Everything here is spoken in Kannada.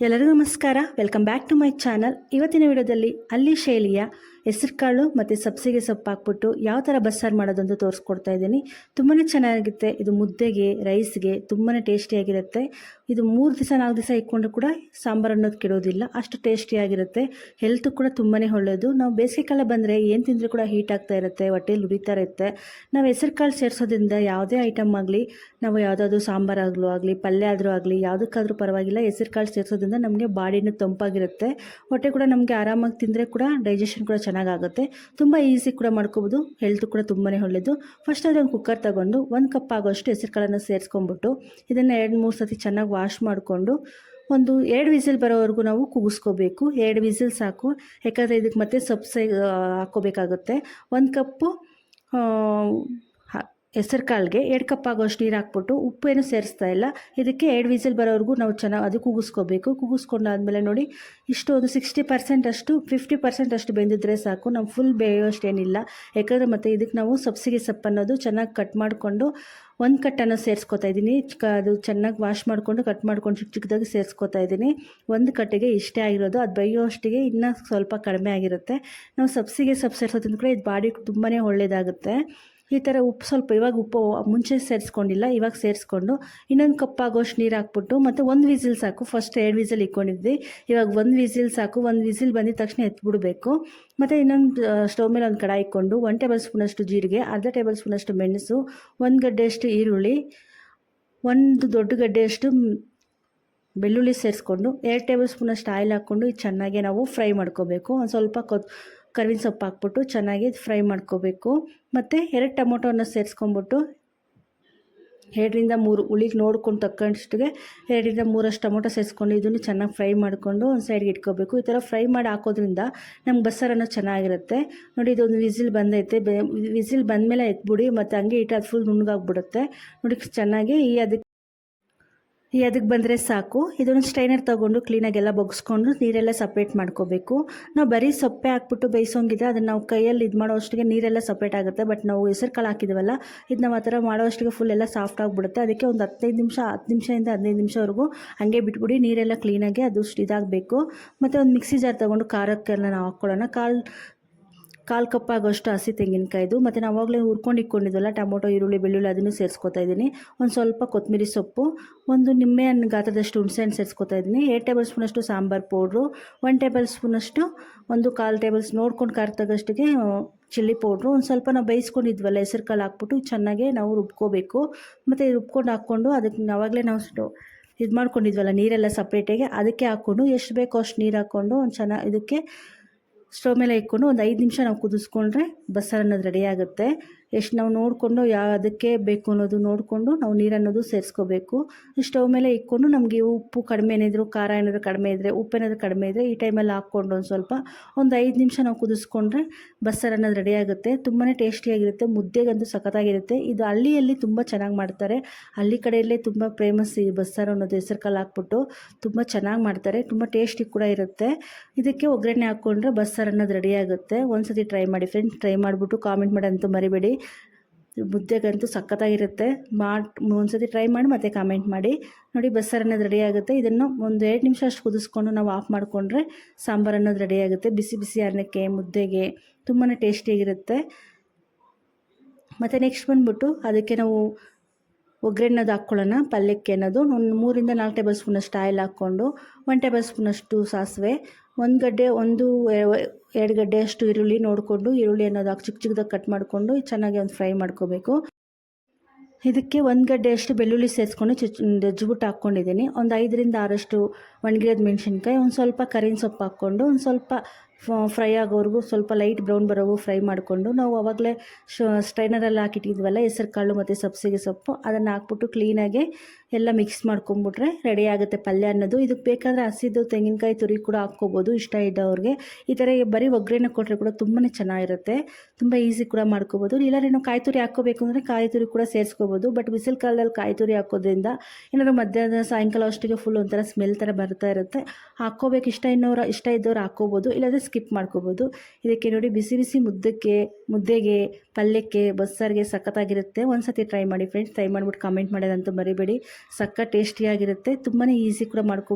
ಎಲ್ಲರಿಗೂ ನಮಸ್ಕಾರ. Welcome back to my channel ಇವತ್ತಿನ ವಿಡಿಯೋದಲ್ಲಿ ಅಲ್ಲಿ ಶೈಲಿಯ ಹೆಸರುಕಾಳು ಮತ್ತು ಸಬ್ಸಿಗೆ ಸೊಪ್ಪು ಹಾಕ್ಬಿಟ್ಟು ಯಾವ ಥರ ಬಸ್ಸಾರು ಮಾಡೋದಂತ ತೋರಿಸ್ಕೊಡ್ತಾ ಇದ್ದೀನಿ. ತುಂಬಾ ಚೆನ್ನಾಗಿರುತ್ತೆ. ಇದು ಮುದ್ದೆಗೆ, ರೈಸ್ಗೆ ತುಂಬಾ ಟೇಸ್ಟಿಯಾಗಿರುತ್ತೆ ಇದು ಮೂರು ದಿವಸ, ನಾಲ್ಕು ದಿವಸ ಇಟ್ಕೊಂಡು ಕೂಡ ಸಾಂಬಾರು ಅನ್ನೋದು ಕೆಡೋದಿಲ್ಲ. ಅಷ್ಟು ಟೇಸ್ಟಿಯಾಗಿರುತ್ತೆ ಹೆಲ್ತ್ ಕೂಡ ತುಂಬಾ ಒಳ್ಳೆಯದು ನಾವು ಬೇಸಿಗೆ ಕಾಲ ಬಂದರೆ ಏನು ತಿಂದರೂ ಕೂಡ ಹೀಟ್ ಆಗ್ತಾ ಇರುತ್ತೆ, ಹೊಟ್ಟೆಲಿ ಉರಿತಾ ಇರುತ್ತೆ. ನಾವು ಹೆಸರು ಕಾಳು ಸೇರಿಸೋದ್ರಿಂದ ಯಾವುದೇ ಐಟಮ್ ಆಗಲಿ, ನಾವು ಯಾವುದಾದ್ರೂ ಸಾಂಬಾರಾಗಲೂ ಆಗಲಿ ಪಲ್ಯ ಆದರೂ ಆಗಲಿ, ಯಾವುದಕ್ಕಾದ್ರೂ ಪರವಾಗಿಲ್ಲ, ಹೆಸರು ಕಾಳು ಸೇರಿಸೋದ್ರಿಂದ ನಮಗೆ ಬಾಡಿನೂ ತಂಪಾಗಿರುತ್ತೆ. ಹೊಟ್ಟೆ ಕೂಡ ನಮಗೆ ಆರಾಮಾಗಿ ತಿಂದರೆ ಕೂಡ ಡೈಜೆಷನ್ ಕೂಡ ಚೆನ್ನಾಗಾಗುತ್ತೆ. ತುಂಬ ಈಸಿ ಕೂಡ ಮಾಡ್ಕೋಬೋದು. ಹೆಲ್ತ್ ಕೂಡ ತುಂಬಾ ಒಳ್ಳೆಯದು ಫಸ್ಟ್ ಒಂದು ಕುಕ್ಕರ್ ತಗೊಂಡು ಒಂದು ಕಪ್ ಆಗೋಷ್ಟು ಹೆಸರು ಕಾಳನ್ನು ಸೇರಿಸ್ಕೊಂಬಿಟ್ಟು ಇದನ್ನು ಎರಡು ಮೂರು ಸತಿ ಚೆನ್ನಾಗಿ ವಾಶ್ ಮಾಡಿಕೊಂಡು ಒಂದು ಎರಡು ವಿಸಿಲ್ ಬರೋವರೆಗೂ ನಾವು ಕೂಗಿಸ್ಕೋಬೇಕು ಎರಡು ವಿಸಿಲ್ ಸಾಕು. ಯಾಕಂದರೆ ಇದಕ್ಕೆ ಮತ್ತೆ ಸೊಪ್ಪು ಸೈ ಹಾಕ್ಕೋಬೇಕಾಗುತ್ತೆ ಒಂದು ಕಪ್ಪು ಹೆಸರು ಕಾಳಿಗೆ ಎರಡು ಕಪ್ ಆಗೋಷ್ಟು ನೀರು ಹಾಕ್ಬಿಟ್ಟು ಉಪ್ಪೇನು ಸೇರಿಸ್ತಾ ಇಲ್ಲ. ಇದಕ್ಕೆ ಎರಡು ವಿಸಿಲ್ ಬರೋವರೆಗೂ ನಾವು ಚೆನ್ನಾಗಿ ಅದು ಕೂಗಿಸ್ಕೋಬೇಕು ಕೂಗಿಸ್ಕೊಂಡಾದ್ಮೇಲೆ ನೋಡಿ ಇಷ್ಟು ಒಂದು ಸಿಕ್ಸ್ಟಿ ಪರ್ಸೆಂಟ್ ಅಷ್ಟು ಫಿಫ್ಟಿ ಪರ್ಸೆಂಟ್ ಅಷ್ಟು ಬೆಂದಿದ್ರೆ ಸಾಕು. ನಾವು ಫುಲ್ ಬೇಯೋಷ್ಟೇನಿಲ್ಲ. ಯಾಕಂದರೆ ಮತ್ತು ಇದಕ್ಕೆ ನಾವು ಸಬ್ಸಿಗೆ ಸೊಪ್ಪು ಅನ್ನೋದು ಚೆನ್ನಾಗಿ ಕಟ್ ಮಾಡಿಕೊಂಡು ಒಂದು ಕಟ್ಟನ್ನು ಸೇರಿಸ್ಕೊತಾ ಇದ್ದೀನಿ. ಅದು ಚೆನ್ನಾಗಿ ವಾಶ್ ಮಾಡಿಕೊಂಡು ಕಟ್ ಮಾಡ್ಕೊಂಡು ಚಿಕ್ಕ ಚಿಕ್ಕದಾಗಿ ಸೇರಿಸ್ಕೊತಾ ಇದ್ದೀನಿ. ಒಂದು ಕಟ್ಟಿಗೆ ಇಷ್ಟೇ ಆಗಿರೋದು. ಅದು ಬೈಯೋ ಅಷ್ಟಿಗೆ ಇನ್ನೂ ಸ್ವಲ್ಪ ಕಡಿಮೆ ಆಗಿರುತ್ತೆ. ನಾವು ಸಬ್ಸಿಗೆ ಸೊಪ್ಪು ಸೇರಿಸೋದ್ರಿಂದ ಕೂಡ ಇದು ಬಾಡಿ ತುಂಬಾ ಒಳ್ಳೆಯದಾಗುತ್ತೆ ಈ ಥರ ಉಪ್ಪು ಸ್ವಲ್ಪ ಇವಾಗ ಉಪ್ಪು ಮುಂಚೆ ಸೇರಿಸ್ಕೊಂಡಿಲ್ಲ, ಇವಾಗ ಸೇರಿಸ್ಕೊಂಡು ಇನ್ನೊಂದು ಕಪ್ ಆಗೋಷ್ಟು ನೀರು ಹಾಕ್ಬಿಟ್ಟು ಮತ್ತು ಒಂದು ವಿಸಿಲ್ ಸಾಕು. ಫಸ್ಟ್ ಎರಡು ವಿಸಿಲ್ ಇಟ್ಕೊಂಡಿದ್ವಿ. ಇವಾಗ ಒಂದು ವಿಸಿಲ್ ಸಾಕು, ಒಂದು ವಿಸಿಲ್ ಬಂದಿದ ತಕ್ಷಣ ಎತ್ಬಿಡಬೇಕು. ಮತ್ತು ಇನ್ನೊಂದು ಸ್ಟವ್ ಮೇಲೆ ಒಂದು ಕಡಾಯಿ ಇಕ್ಕೊಂಡು ಒನ್ ಟೇಬಲ್ ಸ್ಪೂನಷ್ಟು ಜೀರಿಗೆ, ಅರ್ಧ ಟೇಬಲ್ ಸ್ಪೂನಷ್ಟು ಮೆಣಸು, ಒಂದು ಗಡ್ಡೆಯಷ್ಟು ಈರುಳ್ಳಿ, ಒಂದು ದೊಡ್ಡ ಗಡ್ಡೆಯಷ್ಟು ಬೆಳ್ಳುಳ್ಳಿ ಸೇರಿಸ್ಕೊಂಡು ಎರಡು ಟೇಬಲ್ ಸ್ಪೂನಷ್ಟು ಆಯಿಲ್ ಹಾಕ್ಕೊಂಡು ಇದು ಚೆನ್ನಾಗೆ ನಾವು ಫ್ರೈ ಮಾಡ್ಕೋಬೇಕು. ಒಂದು ಸ್ವಲ್ಪ ಕೊತ್ ಕರ್ವಿನ ಸೊಪ್ಪು ಹಾಕ್ಬಿಟ್ಟು ಚೆನ್ನಾಗಿ ಫ್ರೈ ಮಾಡ್ಕೋಬೇಕು. ಮತ್ತು ಎರಡು ಟೊಮೊಟೊನ ಸೇರಿಸ್ಕೊಂಬಿಟ್ಟು ಎರಡರಿಂದ ಮೂರು ಉಳಿಗೆ ನೋಡ್ಕೊಂಡು ತಕ್ಕಷ್ಟಿಗೆ ಎರಡರಿಂದ ಮೂರಷ್ಟು ಟೊಮೊಟೊ ಸೇರಿಸ್ಕೊಂಡು ಇದನ್ನು ಚೆನ್ನಾಗಿ ಫ್ರೈ ಮಾಡಿಕೊಂಡು ಒಂದು ಸೈಡ್ಗೆ ಇಟ್ಕೋಬೇಕು. ಈ ಥರ ಫ್ರೈ ಮಾಡಿ ಹಾಕೋದ್ರಿಂದ ನಮ್ಗೆ ಬಸ್ಸಾರನ್ನು ಚೆನ್ನಾಗಿರುತ್ತೆ. ನೋಡಿ ಇದೊಂದು ವಿಸಿಲ್ ಬಂದೈತೆ. ಬೆ ವಿಸಿಲ್ ಬಂದಮೇಲೆ ಎತ್ಬಿಡಿ, ಮತ್ತು ಹಂಗೆ ಇಟ್ಟು ಅದು ಫುಲ್ ನುಣ್ಣಗಾಗ್ಬಿಡುತ್ತೆ. ನೋಡಿ ಚೆನ್ನಾಗಿ ಈ ಅದಕ್ಕೆ ಅದಕ್ಕೆ ಬಂದರೆ ಸಾಕು? ಇದೊಂದು ಸ್ಟ್ರೈನರ್ ತೊಗೊಂಡು ಕ್ಲೀನಾಗೆಲ್ಲ ಬಗ್ಸ್ಕೊಂಡು ನೀರೆಲ್ಲ ಸಪ್ರೇಟ್ ಮಾಡ್ಕೋಬೇಕು. ನಾವು ಬರೀ ಸೊಪ್ಪೆ ಹಾಕ್ಬಿಟ್ಟು ಬೇಯಿಸೋಂಗಿದೆ ಅದನ್ನು ನಾವು ಕೈಯಲ್ಲಿ ಇದು ಮಾಡೋ ಅಷ್ಟಿಗೆ ನೀರೆಲ್ಲ ಸಪ್ರೇಟ್ ಆಗುತ್ತೆ. ಬಟ್ ನಾವು ಹೆಸರು ಕಾಳು ಹಾಕಿದ್ವಲ್ಲ ಇದು ನಾವು ಆ ಥರ ಮಾಡೋ ಅಷ್ಟಿಗೆ ಫುಲ್ ಎಲ್ಲ ಸಾಫ್ಟ್ ಆಗಿಬಿಡುತ್ತೆ. ಅದಕ್ಕೆ ಒಂದು ಹತ್ತೈದು ನಿಮಿಷ ಹತ್ತು ನಿಮಿಷದಿಂದ ಹದಿನೈದು ನಿಮಿಷವರೆಗೂ ಹಾಗೆ ಬಿಟ್ಬಿಡಿ, ನೀರೆಲ್ಲ ಕ್ಲೀನಾಗಿ ಅದು ಇದಾಗಬೇಕು. ಮತ್ತು ಒಂದು ಮಿಕ್ಸಿ ಜಾರ್ ತೊಗೊಂಡು ಖಾರಕ್ಕೆಲ್ಲ ನಾವು ಹಾಕ್ಕೊಳ್ಳೋಣ ಕಾಲು ಕಾಲು ಕಪ್ ಆಗೋಷ್ಟು ಹಸಿ ತೆಂಗಿನಕಾಯ್ದು. ಮತ್ತು ನಾವು ಆವಾಗಲೇ ಹುರ್ಕೊಂಡು ಇಟ್ಕೊಂಡಿದ್ವಲ್ಲ, ಟೊಮೊಟೊ, ಈರುಳ್ಳಿ, ಬೆಳ್ಳುಳ್ಳಿ ಅದನ್ನು ಸೇರಿಸ್ಕೊತಾ ಇದ್ದೀನಿ. ಒಂದು ಸ್ವಲ್ಪ ಕೊತ್ತಂಬರಿ ಸೊಪ್ಪು, ಒಂದು ನಿಂಬೆ ಹಣ್ಣು ಗಾತ್ರದಷ್ಟು ಹಣ್ಣು ಸೇರಿಸ್ಕೊತಾ ಇದ್ದೀನಿ. ಏಟ್ ಟೇಬಲ್ ಸ್ಪೂನಷ್ಟು ಸಾಂಬಾರು ಪೌಡ್ರು ಒನ್ ಟೇಬಲ್ ಸ್ಪೂನಷ್ಟು ಒಂದು ಕಾಲು ಟೇಬಲ್ಸ್ ನೋಡ್ಕೊಂಡು ಖಾರ ತಗೋಷ್ಟಿಗೆ ಚಿಲ್ಲಿ ಪೌಡ್ರು. ಒಂದು ಸ್ವಲ್ಪ ನಾವು ಬೇಯಿಸ್ಕೊಂಡಿದ್ವಲ್ಲ, ಹೆಸರು ಕಾಳು ಹಾಕ್ಬಿಟ್ಟು ಚೆನ್ನಾಗೆ ನಾವು ರುಬ್ಕೋಬೇಕು. ಮತ್ತು ರುಬ್ಕೊಂಡು ಹಾಕ್ಕೊಂಡು ಅದಕ್ಕೆ ಆವಾಗಲೇ ನಾವು ಇದು ಮಾಡ್ಕೊಂಡಿದ್ವಲ್ಲ, ನೀರೆಲ್ಲ ಸಪ್ರೇಟಾಗಿ ಅದಕ್ಕೆ ಹಾಕ್ಕೊಂಡು ಎಷ್ಟು ಬೇಕೋ ಅಷ್ಟು ನೀರು ಹಾಕ್ಕೊಂಡು ಒಂದು ಚೆನ್ನಾಗಿ ಇದಕ್ಕೆ ಸ್ಟವ್ ಮೇಲೆ ಇಟ್ಕೊಂಡು ಒಂದು ಐದು ನಿಮಿಷ ನಾವು ಕುದಿಸ್ಕೊಂಡ್ರೆ ಬಸ್ಸಾರು ಅನ್ನೋದು ರೆಡಿ ಆಗುತ್ತೆ. ಎಷ್ಟು ನಾವು ನೋಡಿಕೊಂಡು ಯಾವುದಕ್ಕೆ ಬೇಕು ಅನ್ನೋದು ನೋಡಿಕೊಂಡು ನಾವು ನೀರನ್ನೋದು ಸೇರಿಸ್ಕೋಬೇಕು. ಸ್ಟವ್ ಮೇಲೆ ಇಕ್ಕೊಂಡು ನಮಗೆ ಉಪ್ಪು ಕಡಿಮೆ ಏನಿದ್ರು, ಖಾರ ಏನಾದರೂ ಕಡಿಮೆ ಇದ್ದರೆ ಉಪ್ಪು ಏನಾದರೂ ಕಡಿಮೆ ಇದ್ದರೆ ಈ ಟೈಮಲ್ಲಿ ಹಾಕ್ಕೊಂಡು ಒಂದು ಸ್ವಲ್ಪ, ಒಂದು ಐದು ನಿಮಿಷ ನಾವು ಕುದಿಸ್ಕೊಂಡ್ರೆ ಬಸ್ಸಾರು ಅನ್ನೋದು ರೆಡಿ ಆಗುತ್ತೆ. ತುಂಬಾ ಟೇಸ್ಟಿಯಾಗಿರುತ್ತೆ ಮುದ್ದೆಗಂತೂ ಸಖತ್ತಾಗಿರುತ್ತೆ. ಇದು ಹಳ್ಳಿಯಲ್ಲಿ ತುಂಬ ಚೆನ್ನಾಗಿ ಮಾಡ್ತಾರೆ. ಹಳ್ಳಿ ಕಡೆಯಲ್ಲೇ ತುಂಬ ಫೇಮಸ್ ಈ ಬಸ್ಸಾರು ಅನ್ನೋದು ಹೆಸರು ಕಾಲು ಹಾಕ್ಬಿಟ್ಟು ತುಂಬ ಚೆನ್ನಾಗಿ ಮಾಡ್ತಾರೆ. ತುಂಬ ಟೇಸ್ಟಿ ಕೂಡ ಇರುತ್ತೆ. ಇದಕ್ಕೆ ಒಗ್ಗರಣೆ ಹಾಕ್ಕೊಂಡ್ರೆ ಬಸ್ಸಾರು ಅನ್ನೋದು ರೆಡಿ ಆಗುತ್ತೆ. ಒಂದು ಸತಿ ಟ್ರೈ ಮಾಡಿ ಫ್ರೆಂಡ್ಸ್ ಟ್ರೈ ಮಾಡಿಬಿಟ್ಟು ಕಾಮೆಂಟ್ ಮಾಡಿ ಅಂತೂ ಮರಿಬೇಡಿ. ಮುದ್ದೆಗಂತೂ ಸಖತ್ತಾಗಿರುತ್ತೆ. ಮಾಡಿ, ಒಂದ್ಸತಿ ಟ್ರೈ ಮಾಡಿ ಮತ್ತೆ ಕಾಮೆಂಟ್ ಮಾಡಿ. ನೋಡಿ ಬಸ್ಸಾರು ಅನ್ನೋದು ರೆಡಿ ಆಗುತ್ತೆ. ಇದನ್ನು ಒಂದು ಎರಡು ನಿಮಿಷ ಅಷ್ಟು ಕುದಿಸ್ಕೊಂಡು ನಾವು ಆಫ್ ಮಾಡಿಕೊಂಡ್ರೆ ಸಾಂಬಾರು ಅನ್ನೋದು ರೆಡಿ ಆಗುತ್ತೆ. ಬಿಸಿ ಬಿಸಿ ಅನ್ನಕ್ಕೆ ಮುದ್ದೆಗೆ ತುಂಬಾ ಟೇಸ್ಟಿಯಾಗಿರುತ್ತೆ ಮತ್ತು ನೆಕ್ಸ್ಟ್ ಬಂದುಬಿಟ್ಟು ಅದಕ್ಕೆ ನಾವು ಒಗ್ಗರಣೆದು ಹಾಕ್ಕೊಳ್ಳೋಣ. ಪಲ್ಯಕ್ಕೆ ಅನ್ನೋದು. ಒಂದು ಮೂರಿಂದ ನಾಲ್ಕು ಟೇಬಲ್ ಸ್ಪೂನಷ್ಟು ಆಯಿಲ್ ಹಾಕ್ಕೊಂಡು ಒನ್ ಟೇಬಲ್ ಸ್ಪೂನಷ್ಟು ಸಾಸಿವೆ ಒಂದು ಗಡ್ಡೆ, ಒಂದು, ಎರಡು ಗಡ್ಡೆ ಅಷ್ಟು ಈರುಳ್ಳಿ ನೋಡಿಕೊಂಡು, ಈರುಳ್ಳಿ ಅನ್ನೋದು ಚಿಕ್ಕ ಚಿಕ್ಕದಾಗಿ ಕಟ್ ಮಾಡಿಕೊಂಡು ಚೆನ್ನಾಗಿ ಒಂದು ಫ್ರೈ ಮಾಡ್ಕೋಬೇಕು. ಇದಕ್ಕೆ ಒಂದು ಗಡ್ಡೆ ಅಷ್ಟು ಬೆಳ್ಳುಳ್ಳಿ ಸೇರಿಸ್ಕೊಂಡು ಚುಚ್ ಜಜ್ಬಿಟ್ಟು ಹಾಕ್ಕೊಂಡಿದ್ದೀನಿ. ಒಂದು ಐದರಿಂದ ಆರಷ್ಟು ಒಣಗಿರೋದು ಮೆಣಸಿನ್ಕಾಯಿ, ಒಂದು ಸ್ವಲ್ಪ ಕರಿನ ಸೊಪ್ಪು ಹಾಕ್ಕೊಂಡು, ಒಂದು ಸ್ವಲ್ಪ ಫ್ರೈ ಆಗೋವರೆಗೂ ಸ್ವಲ್ಪ ಲೈಟ್ ಬ್ರೌನ್ ಬರೋವರೆಗೂ ಫ್ರೈ ಮಾಡಿಕೊಂಡು ನಾವು ಆವಾಗಲೇ ಸ್ಟ್ರೈನರಲ್ಲಿ ಹಾಕಿಟ್ಟಿದ್ವಲ್ಲ ಹೆಸರು ಕಾಳು ಮತ್ತು ಸಬ್ಸಿಗೆ ಸೊಪ್ಪು ಅದನ್ನು ಹಾಕ್ಬಿಟ್ಟು ಕ್ಲೀನಾಗಿ ಎಲ್ಲ ಮಿಕ್ಸ್ ಮಾಡ್ಕೊಂಬಿಟ್ರೆ ರೆಡಿ ಆಗುತ್ತೆ ಪಲ್ಯ ಅನ್ನೋದು. ಇದಕ್ಕೆ ಬೇಕಾದರೆ ಹಸಿದು ತೆಂಗಿನಕಾಯಿ ತುರಿ ಕೂಡ ಹಾಕ್ಕೋಬೋದು ಇಷ್ಟ ಇದ್ದವ್ರಿಗೆ. ಈ ಥರ ಬರೀ ಒಗ್ಗರಣೆ ಕೊಟ್ಟರೆ ಕೂಡ ತುಂಬಾ ಚೆನ್ನಾಗಿರುತ್ತೆ. ತುಂಬ ಈಸಿ ಕೂಡ ಮಾಡ್ಕೋಬೋದು. ಇಲ್ಲಾಂದ್ರೆ ನಾವು ಕಾಯಿ ತುರಿ ಹಾಕ್ಕೋಬೇಕು ಅಂದರೆ ಕಾಯಿ ತುರಿ ಕೂಡ ಸೇರಿಸ್ಕೋಬೋದು. ಬಟ್ ಬಿಸಿಲು ಕಾಲದಲ್ಲಿ ಕಾಯಿ ತುರಿ ಹಾಕೋದ್ರಿಂದ ಏನಾದರೂ ಮಧ್ಯಾಹ್ನ, ಸಾಯಂಕಾಲ ಅಷ್ಟಿಗೆ ಫುಲ್ ಒಂಥರ ಸ್ಮೆಲ್ ಥರ ಬರ್ತಾ ಇರುತ್ತೆ. ಹಾಕ್ಕೋಬೇಕು ಇಷ್ಟ ಇನ್ನೋರು ಇಷ್ಟ ಇದ್ದವ್ರು ಹಾಕ್ಕೋಬೋದು. ಇಲ್ಲಾಂದರೆ ಸ್ಕಿಪ್ ಮಾಡ್ಕೋಬೋದು. ಇದಕ್ಕೆ ನೋಡಿ ಬಿಸಿ ಬಿಸಿ ಮುದ್ದಕ್ಕೆ, ಮುದ್ದೆಗೆ, ಪಲ್ಯಕ್ಕೆ, ಬಸ್ಸಾರಿಗೆ ಸಖತ್ತಾಗಿರುತ್ತೆ. ಒಂದು ಸತಿ ಟ್ರೈ ಮಾಡಿ ಫ್ರೆಂಡ್ಸ್ ಟ್ರೈ ಮಾಡಿಬಿಟ್ಟು ಕಮೆಂಟ್ ಮಾಡೋದಂತೂ ಮರಿಬೇಡಿ. ಸಖತ್ ಟೇಸ್ಟಿಯಾಗಿರುತ್ತೆ ತುಂಬಾ ಈಸಿ ಕೂಡ ಮಾಡ್ಕೋ